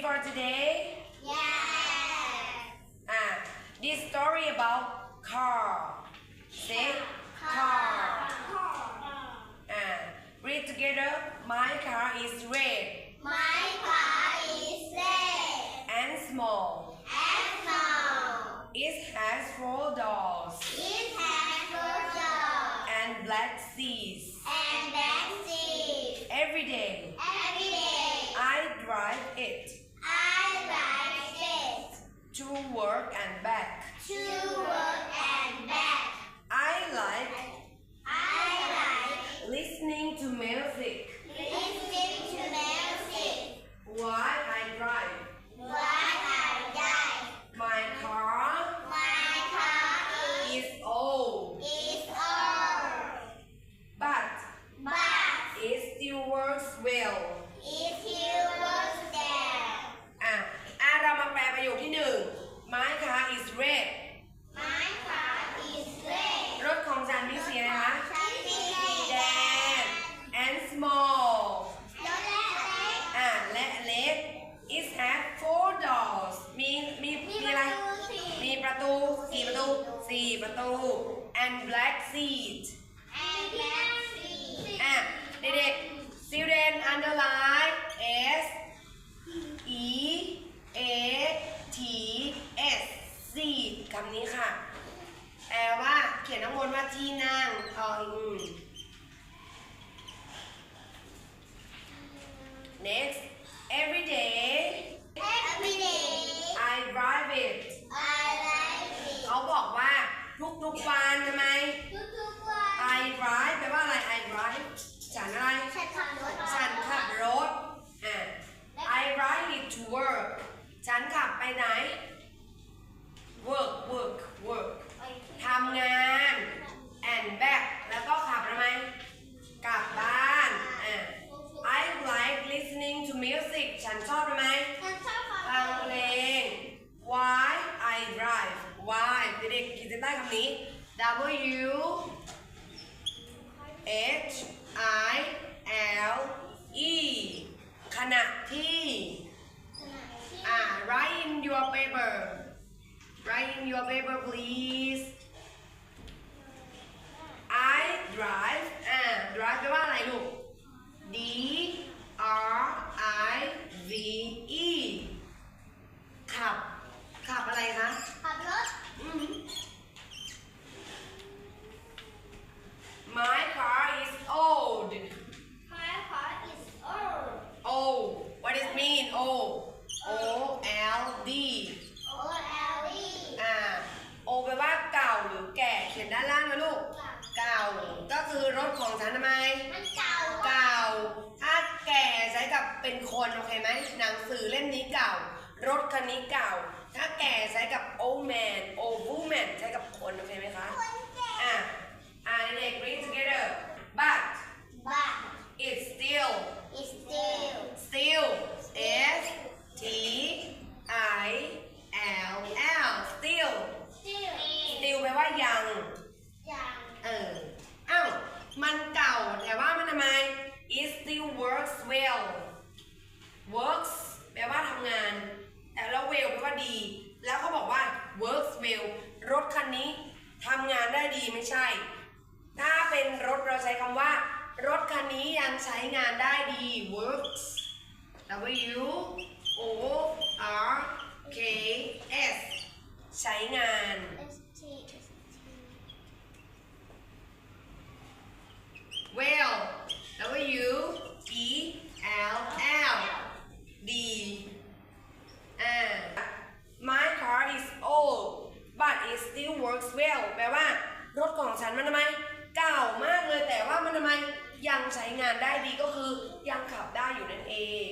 for today? Yes. Ah, this story about car. Say car. Ah, read together. My car is red My car is red and small. and small. It has four doors It has four doors and black seats. and black seats. Every day, Every day, I drive it I ride it to work and back. to work ประตู กี่ประตูสี่ประตู and black seat and black seat. อะเด็กๆ student underline s e a t s seat คำนี้ค่ะแปลว่าเขียนข้างบนว่าที่นั่งทออืม next every day Every day, I drive it I like it. เขา บอกว่าทุกๆวันทำไม ทุกๆวัน I drive แปลว่าอะไร I drive ฉันอะไร ฉันขับรถ ฉันขับรถ อะ I ride it to work ฉันขับไปไหน work work work ทำงาน and back แล้วก็ขับทำไม กลับบ้าน อะ I like listening to music ฉันชอบทำไม ฉันชอบขับ ฟังเพลง Why I drive Why เด็กๆขีดเส้นใต้คำนี้ W H I L E ขณะที่ อ่า write in your paper write in your paper please I drive อ่า drive แปลว่าอะไรลูก D R I V E ขับ ขับอะไรคะ ขับรถ อืม My car is old My car is old old what does it mean old O L D old LE อ่า O แปลว่าเก่าหรือแก่ เขีย นด้านล่างนะลูก เก่า ก็คือรถของฉันทำไม มันเก่าเก่า ถ้าแก่ใช้กับเป็นคนโอเคไหม หนังสือเล่มนี้เก่า รถคันนี้เก่า ถ้าแก่ใช้กับ old man old woman ใช้กับคนโอเคไหมคะ คนแก่ อะ อ่าเด็ก read together but but it's still it's still still S T I L L still still still แปลว่ายัง ยัง เอออ้าว มันเก่า แต่ว่ามันทำไม it still works well works แปลว่าทำงาน แต่แล้ว well แปลว่าดี แล้วเขาบอกว่า works well รถคันนี้ทำงานได้ดีไม่ใช่ ถ้าเป็นรถเราใช้คำว่า รถคันนี้ยังใช้งานได้ดี works W O R K S ใช้งาน ST well W E L L D อ่า my car is old but it still works well แปลว่า รมันทำไมเก่ามากเลยแต่ว่ามันทำไมยังใช้งานได้ดีก็คือยังขับได้อยู่นั่นเอง